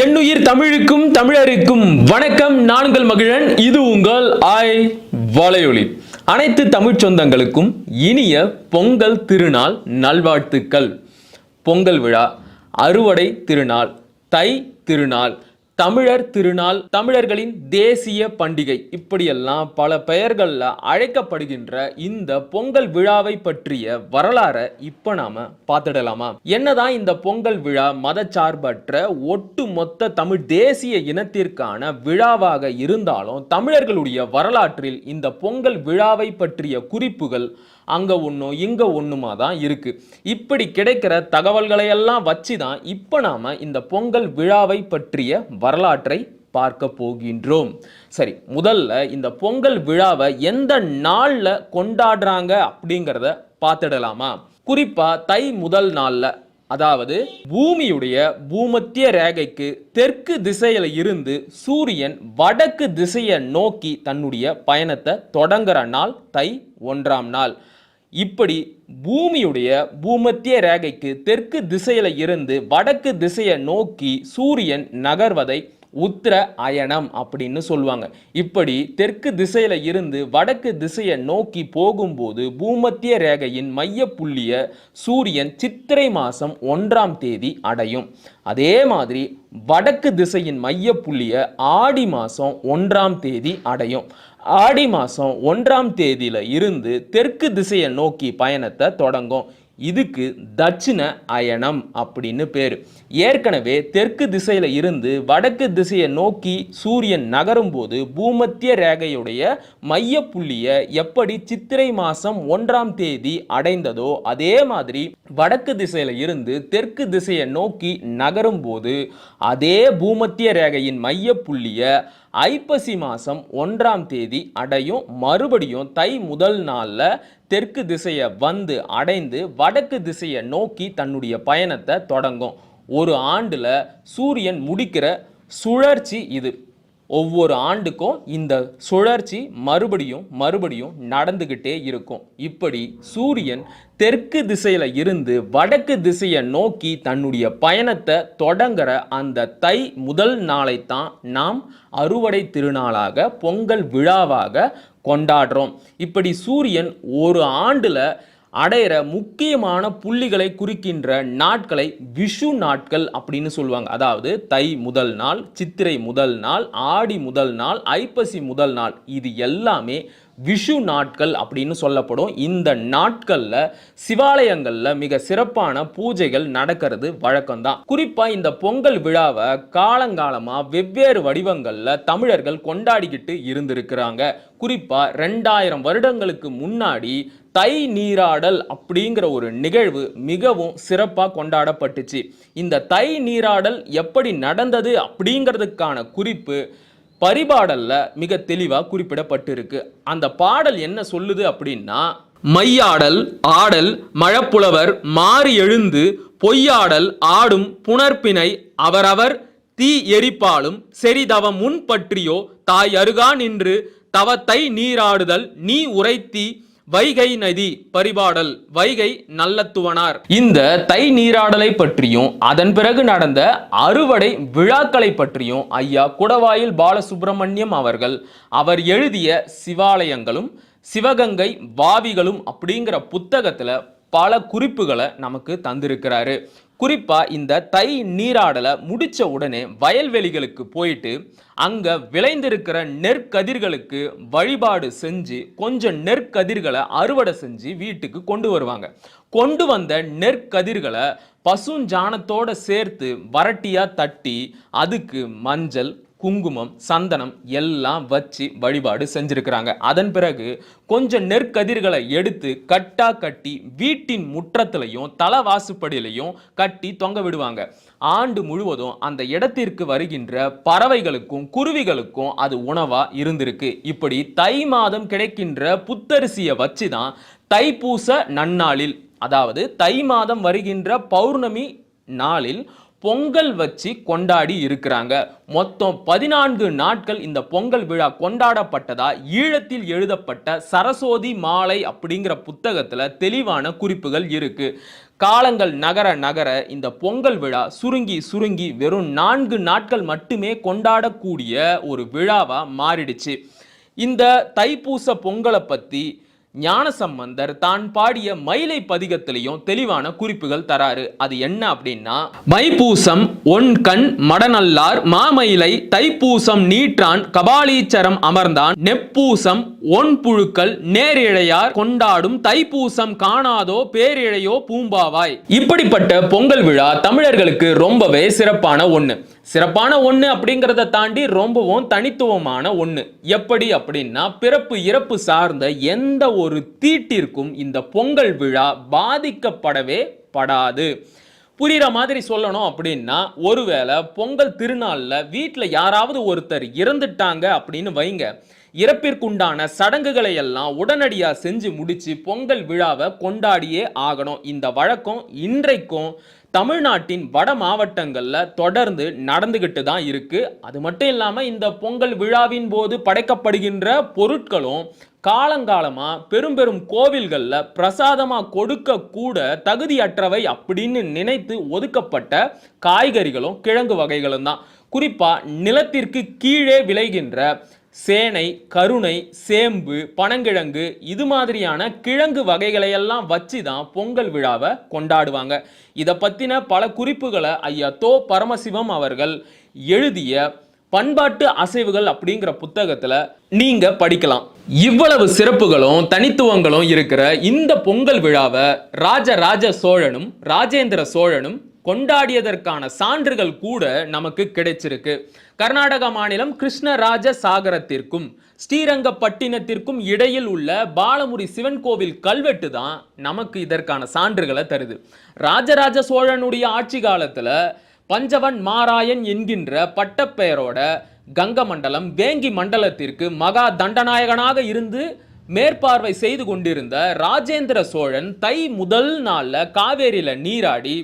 எண்ணுயிர் தமிழுக்கும் தமிழருக்கும் வணக்கம். நான்கள் மகிழன் இது உங்கள் ஆய் வலையொலி. அனைத்து தமிழ்ச் சொந்தங்களுக்கும் இனிய பொங்கல் திருநாள் நல்வாழ்த்துக்கள். பொங்கல் விழா அறுவடை திருநாள் தை திருநாள் தமிழர் திருநாள் தமிழர்களின் தேசிய பண்டிகை. இப்படியெல்லாம் பல பெயர்களில் அழைக்கப்படுகின்ற இந்த பொங்கல் விழாவை பற்றிய வரலாறை இப்போ நாம பார்த்துடலாமா? என்னதான் இந்த பொங்கல் விழா மதச்சார்பற்ற ஒட்டு மொத்த தமிழ் தேசிய இனத்திற்கான விழாவாக இருந்தாலும் தமிழர்களுடைய வரலாற்றில் இந்த பொங்கல் விழாவை பற்றிய குறிப்புகள் அங்கே ஒன்றும் இங்கே ஒன்றுமா தான் இருக்குது இப்படி கிடைக்கிற தகவல்களையெல்லாம் வச்சு தான் இப்போ நாம் இந்த பொங்கல் விழாவை பற்றிய வரலாற்றை பார்க்க போகின்றோம். சரி முதல்ல இந்த பொங்கல் விழாவை எந்த நாளில் கொண்டாடுறாங்க அப்படிங்கிறத பார்த்துடலாமா? குறிப்பாக தை முதல் நாளில் அதாவது பூமியுடைய பூமத்திய ரேகைக்கு தெற்கு திசையில இருந்து சூரியன் வடக்கு திசையை நோக்கி தன்னுடைய பயணத்தை தொடங்குற நாள் தை ஒன்றாம் நாள். இப்படி பூமியுடைய பூமத்திய ரேகைக்கு தெற்கு திசையில இருந்து வடக்கு திசையை நோக்கி சூரியன் நகர்வதை உத்திர அயனம் அப்படின்னு சொல்லுவாங்க. இப்படி தெற்கு திசையில இருந்து வடக்கு திசையை நோக்கி போகும்போது பூமத்திய ரேகையின் மைய புள்ளிய சூரியன் சித்திரை மாதம் ஒன்றாம் தேதி அடையும். அதே மாதிரி வடக்கு திசையின் மைய புள்ளிய ஆடி மாதம் ஒன்றாம் தேதி அடையும். ஆடி மாதம் ஒன்றாம் தேதியில் இருந்து தெற்கு திசையை நோக்கி பயணத்தை தொடங்கும். இதுக்கு தட்சிண அயனம் அப்படின்னு பேர். ஏற்கனவே தெற்கு திசையில இருந்து வடக்கு திசையை நோக்கி சூரியன் நகரும் போது பூமத்திய ரேகையுடைய மைய புள்ளியை எப்படி சித்திரை மாதம் ஒன்றாம் தேதி அடைந்ததோ அதே மாதிரி வடக்கு திசையில இருந்து தெற்கு திசையை நோக்கி நகரும் போது அதே பூமத்திய ரேகையின் மைய புள்ளிய ஐப்பசி மாதம் ஒன்றாம் தேதி அடையும். மறுபடியும் தை முதல் நாளில் தெற்கு திசையை வந்து அடைந்து வடக்கு திசையை நோக்கி தன்னுடைய பயணத்தை தொடங்கும். ஒரு ஆண்டில் சூரியன் முடிக்கிற சுழற்சி இது. ஒவ்வொரு ஆண்டுக்கும் இந்த சுழற்சி மறுபடியும் மறுபடியும் நடந்துக்கிட்டே இருக்கும். இப்படி சூரியன் தெற்கு திசையில் இருந்து வடக்கு திசையை நோக்கி தன்னுடைய பயணத்தை தொடங்குற அந்த தை முதல் நாளை தான் நாம் அறுவடை திருநாளாக பொங்கல் விழாவாக கொண்டாடுறோம். இப்படி சூரியன் ஒரு ஆண்டில் அடையிற முக்கியமான புள்ளிகளை குறிக்கின்ற நாட்களை விஷு நாட்கள் அப்படின்னு சொல்லுவாங்க. அதாவது தை முதல் நாள் சித்திரை முதல் நாள் ஆடி முதல் நாள் ஐப்பசி முதல் நாள். இது எல்லாமே விஷு நாட்கள் அப்படின்னு சொல்லப்படும். இந்த நாட்களில் சிவாலயங்களில் மிக சிறப்பான பூஜைகள் நடக்கிறது வழக்கம்தான். குறிப்பாக இந்த பொங்கல் விழாவை காலங்காலமாக வெவ்வேறு வடிவங்களில் தமிழர்கள் கொண்டாடிக்கிட்டு இருந்திருக்கிறாங்க. குறிப்பாக ரெண்டாயிரம் வருடங்களுக்கு முன்னாடி தை நீராடல் அப்படிங்கிற ஒரு நிகழ்வு மிகவும் சிறப்பாக கொண்டாடப்பட்டுச்சு. இந்த தை நீராடல் எப்படி நடந்தது அப்படிங்கிறதுக்கான குறிப்பு பரிபாடலில் மிக தெளிவாக குறிப்பிடப்பட்டிருக்கு. அந்த பாடல் என்ன சொல்லுது அப்படின்னா மையாடல் ஆடல் மழப்புலவர் மாறி எழுந்து பொய்யாடல் ஆடும் புணர்ப்பினை அவரவர் தீ எரிப்பாலும் செறிதவ முன் பற்றியோ தாய் அருகா நின்று தவத்தை நீராடுதல் நீ உரைத்தி வைகை நதி பரிபாடல் வைகை நல்லத்துவனார். இந்த தை நீராடலை பற்றியும் அதன் பிறகு நடந்த அறுவடை விழாக்களை பற்றியும் ஐயா குடவாயில் பாலசுப்பிரமணியம் அவர்கள் அவர் எழுதிய சிவாலயங்களும் சிவகங்கை வாவிகளும் அப்படிங்கிற புத்தகத்தில் பல குறிப்புகளை நமக்கு தந்திருக்கிறாரு. குறிப்பாக இந்த தை நீராடலை முடித்த உடனே வயல்வெளிகளுக்கு போயிட்டு அங்கே விளைந்திருக்கிற நெற்கதிர்களுக்கு வழிபாடு செஞ்சு கொஞ்சம் நெற்கதிர்களை அறுவடை செஞ்சு வீட்டுக்கு கொண்டு வருவாங்க. கொண்டு வந்த நெற்கதிர்களை பசுஞ்சாணத்தோடு சேர்த்து வரட்டியாக தட்டி அதுக்கு மஞ்சள் குங்குமம் சந்தனம் எல்லாம் வச்சு வழிபாடு செஞ்சுருக்கிறாங்க. அதன் பிறகு கொஞ்சம் நெற்கதிர்களை எடுத்து கட்டா கட்டி வீட்டின் முற்றத்திலையும் தலவாசுப்படியிலையும் கட்டி தொங்க விடுவாங்க. ஆண்டு முழுவதும் அந்த இடத்திற்கு வருகின்ற பறவைகளுக்கும் குருவிகளுக்கும் அது உணவா இருந்திருக்கு. இப்படி தை மாதம் கிடைக்கின்ற புத்தரிசியை வச்சு தான் தைப்பூச நன்னாளில் அதாவது தை மாதம் வருகின்ற பௌர்ணமி நாளில் பொங்கல் வச்சு கொண்டாடி இருக்கிறாங்க. மொத்தம் பதினான்கு நாட்கள் இந்த பொங்கல் விழா கொண்டாடப்பட்டதா ஈழத்தில் எழுதப்பட்ட சரஸ்வதி மாலை அப்படிங்கிற புத்தகத்தில் தெளிவான குறிப்புகள் இருக்கு. காலங்கள் நகர நகர இந்த பொங்கல் விழா சுருங்கி சுருங்கி வெறும் நான்கு நாட்கள் மட்டுமே கொண்டாடக்கூடிய ஒரு விழாவாக மாறிடுச்சு. இந்த தைப்பூச பொங்கலை பற்றி ஞானசம்பந்தர் தான் பாடிய மயிலை பதிகத்திலையும் தெளிவான குறிப்புகள் தராரு. அது என்ன அப்படின்னா மைப்பூசம் ஒன் கண் மடநல்லார் மாமயிலை தைப்பூசம் நீற்றான் கபாலீச்சரம் அமர்ந்தான் நெப்பூசம் ஒன் புழுக்கள் நேரிழையார் கொண்டாடும் தைப்பூசம் காணாதோ பேரிழையோ பூம்பாவாய். இப்படிப்பட்ட பொங்கல் விழா தமிழர்களுக்கு ரொம்பவே சிறப்பான ஒன்று சிறப்பான ஒன்று அப்படிங்கிறத தாண்டி ரொம்பவும் தனித்துவமான ஒன்று எப்படி அப்படின்னா பிறப்பு இறப்பு சார்ந்த எந்த ஒரு தீட்டிற்கும் இந்த பொங்கல் விழா பாதிக்கப்படவே படாது. புரிகிற மாதிரி சொல்லணும் அப்படின்னா ஒருவேளை பொங்கல் திருநாளில் வீட்டில் யாராவது ஒருத்தர் இறந்துட்டாங்க அப்படின்னு வைங்க. இறப்பிற்குண்டான சடங்குகளை எல்லாம் உடனடியாக செஞ்சு முடித்து பொங்கல் விழாவை கொண்டாடியே ஆகணும். இந்த வழக்கம் இன்றைக்கும் தமிழ்நாட்டின் வட மாவட்டங்களில் தொடர்ந்து நடந்துக்கிட்டு தான் இருக்குது அது மட்டும் இல்லாமல் இந்த பொங்கல் விழாவின் போது படைக்கப்படுகின்ற பொருட்களும் காலங்காலமாக பெரும் பெரும் கோவில்களில் பிரசாதமாக கொடுக்க கூட தகுதியற்றவை அப்படின்னு நினைத்து ஒதுக்கப்பட்ட காய்கறிகளும் கிழங்கு வகைகளும் தான். குறிப்பாக நிலத்திற்கு கீழே விளைகின்ற சேனை கருணை சேம்பு பனங்கிழங்கு இது மாதிரியான கிழங்கு வகைகளையெல்லாம் வச்சு தான் பொங்கல் விழாவை கொண்டாடுவாங்க. இதை பற்றின பல குறிப்புகளை ஐயா தோ பரமசிவம் அவர்கள் எழுதிய பண்பாட்டு அசைவுகள் அப்படிங்கிற புத்தகத்தில் நீங்கள் படிக்கலாம். இவ்வளவு சிறப்புகளும் தனித்துவங்களும் இருக்கிற இந்த பொங்கல் விழாவை ராஜராஜ சோழனும் ராஜேந்திர சோழனும் கொண்டாடியதற்கான சான்றுகள் கூட நமக்கு கிடைச்சிருக்கு. கர்நாடக மாநிலம் கிருஷ்ணராஜ சாகரத்திற்கும் ஸ்ரீரங்கப்பட்டினத்திற்கும் இடையில் உள்ள பாலமுரி சிவன் கோவில் கல்வெட்டு தான் நமக்கு இதற்கான சான்றுகளை தருது. ராஜராஜ சோழனுடைய ஆட்சி காலத்தில் பஞ்சவன் மாராயன் என்கின்ற பட்டப்பெயரோட கங்க மண்டலம் வேங்கி மண்டலத்திற்கு மகா தண்டநாயகனாக இருந்து மேற்பார்வை செய்து கொண்டிருந்த ராஜேந்திர சோழன் தை முதல் நாளில் காவேரியில் நீராடி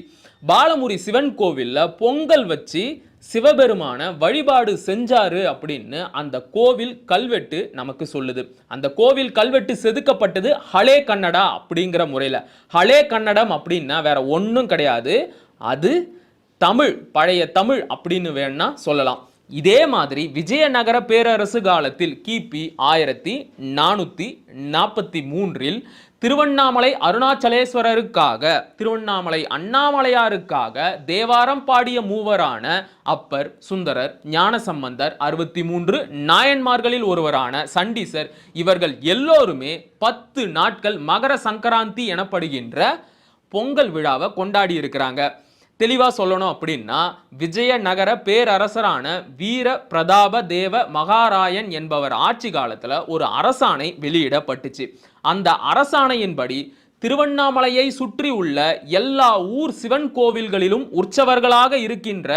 பாலமுரி சிவன் கோவிலில் பொங்கல் வச்சு சிவபெருமான வழிபாடு செஞ்சாரு அப்படின்னு அந்த கோவில் கல்வெட்டு நமக்கு சொல்லுது. அந்த கோவில் கல்வெட்டு செதுக்கப்பட்டது ஹலே கன்னடா அப்படிங்கிற முறையில். ஹலே கன்னடம் அப்படின்னா வேற ஒன்றும் கிடையாது. அது தமிழ் பழைய தமிழ் அப்படின்னு வேணா சொல்லலாம். இதே மாதிரி விஜயநகர பேரரசு காலத்தில் கிபி ஆயிரத்தி நானூற்றி நாற்பத்தி மூன்றில் திருவண்ணாமலை அருணாச்சலேஸ்வரருக்காக திருவண்ணாமலை அண்ணாமலையாருக்காக தேவாரம் பாடிய மூவரான அப்பர் சுந்தரர் ஞானசம்பந்தர் அறுபத்தி மூன்று நாயன்மார்களில் ஒருவரான சண்டீசர் இவர்கள் எல்லோருமே பத்து நாட்கள் மகர சங்கராந்தி எனப்படுகின்ற பொங்கல் விழாவை கொண்டாடி இருக்கிறாங்க தெளிவாக சொல்லணும் அப்படின்னா விஜயநகர பேரரசரான வீர பிரதாப தேவ மகாராயன் என்பவர் ஆட்சி காலத்தில் ஒரு அரசாணை வெளியிடப்பட்டுச்சு. அந்த அரசாணையின்படி திருவண்ணாமலையை சுற்றி உள்ள எல்லா ஊர் சிவன் கோவில்களிலும் உற்சவர்களாக இருக்கின்ற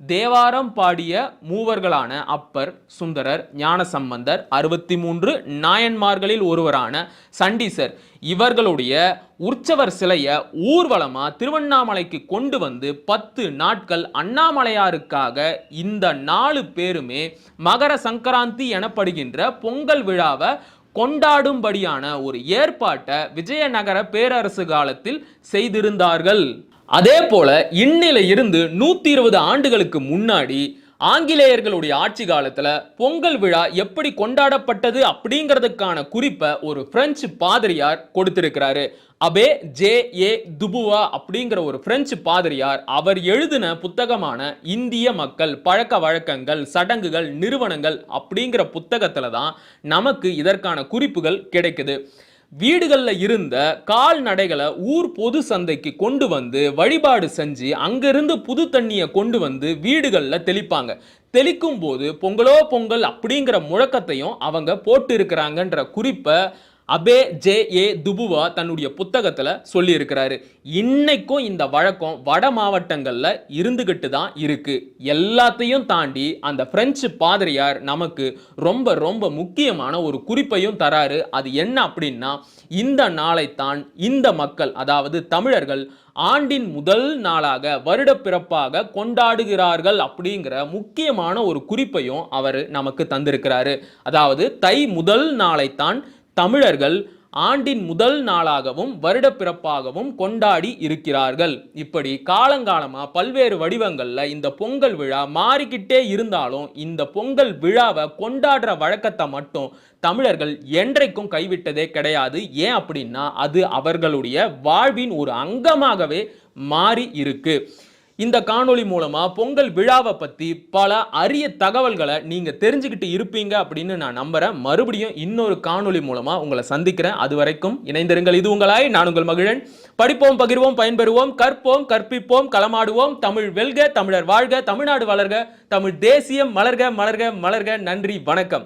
தேவாரம் பாடிய மூவர்களான அப்பர் சுந்தரர் ஞானசம்பந்தர் அறுபத்தி மூன்று நாயன்மார்களில் ஒருவரான சண்டீசர். இவர்களுடைய உற்சவர் சிலையை ஊர்வலமாக திருவண்ணாமலைக்கு கொண்டு வந்து பத்து நாட்கள் அண்ணாமலையாருக்காக இந்த நாலு பேருமே மகர சங்கராந்தி எனப்படுகின்ற பொங்கல் விழாவை கொண்டாடும்படியான ஒரு ஏற்பாட்டை விஜயநகர பேரரசு காலத்தில் செய்திருந்தார்கள். அதே போல இன்னில இருந்து நூத்தி இருபது ஆண்டுகளுக்கு முன்னாடி ஆங்கிலேயர்களுடைய ஆட்சி காலத்துல பொங்கல் விழா எப்படி கொண்டாடப்பட்டது அப்படிங்கிறதுக்கான குறிப்பை ஒரு பிரெஞ்சு பாதிரியார் கொடுத்திருக்கிறாரு. அபே ஜே ஏ துபுவா அப்படிங்கிற ஒரு பிரெஞ்சு பாதிரியார் அவர் எழுதின புத்தகமான இந்திய மக்கள் பழக்க வழக்கங்கள் சடங்குகள் நிறுவனங்கள் அப்படிங்கிற புத்தகத்துல தான் நமக்கு இதற்கான குறிப்புகள் கிடைக்குது. வீடுகளில் இருந்த கால்நடைகளை ஊர் பொது சந்தைக்கு கொண்டு வந்து வழிபாடு செஞ்சு அங்கிருந்து புது தண்ணியை கொண்டு வந்து வீடுகளில் தெளிப்பாங்க. தெளிக்கும் போது பொங்கலோ பொங்கல் அப்படிங்கிற முழக்கத்தையும் அவங்க போட்டு இருக்கிறாங்கன்ற குறிப்பை அபே ஜே ஏ துபுவா தன்னுடைய புத்தகத்தில் சொல்லியிருக்கிறாரு. இன்னைக்கும் இந்த வழக்கம் வட மாவட்டங்களில் இருந்துகிட்டு தான் இருக்கு. எல்லாத்தையும் தாண்டி அந்த பிரெஞ்சு பாதிரியார் நமக்கு ரொம்ப ரொம்ப முக்கியமான ஒரு குறிப்பையும் தராரு. அது என்ன அப்படின்னா இந்த நாளைத்தான் இந்த மக்கள் அதாவது தமிழர்கள் ஆண்டின் முதல் நாளாக வருட பிறப்பாக கொண்டாடுகிறார்கள் அப்படிங்கிற முக்கியமான ஒரு குறிப்பையும் அவர் நமக்கு தந்திருக்கிறாரு. அதாவது தை முதல் நாளைத்தான் தமிழர்கள் ஆண்டின் முதல் நாளாகவும் வருட பிறப்பாகவும் கொண்டாடி இருக்கிறார்கள். இப்படி காலங்காலமாக பல்வேறு வடிவங்களில் இந்த பொங்கல் விழா மாறிக்கிட்டே இருந்தாலும் இந்த பொங்கல் விழாவை கொண்டாடுற வழக்கத்தை மட்டும் தமிழர்கள் என்றைக்கும் கைவிட்டதே கிடையாது. ஏன் அப்படின்னா அது அவர்களுடைய வாழ்வின் ஒரு அங்கமாகவே மாறி இருக்கு. இந்த காணொளி மூலமாக பொங்கல் விழாவை பற்றி பல அரிய தகவல்களை நீங்கள் தெரிஞ்சுக்கிட்டு இருப்பீங்க அப்படின்னு நான் நம்புகிறேன் மறுபடியும் இன்னொரு காணொளி மூலமாக உங்களை சந்திக்கிறேன். அது வரைக்கும் இணைந்திருங்கள். இது உங்களாய் நான் உங்கள் மகிழன். படிப்போம் பகிர்வோம் பயன்பெறுவோம் கற்போம் கற்பிப்போம் களமாடுவோம். தமிழ் வெல்க தமிழர் வாழ்க தமிழ்நாடு வளர்க தமிழ் தேசியம் மலர்க மலர்க மலர்க. நன்றி வணக்கம்.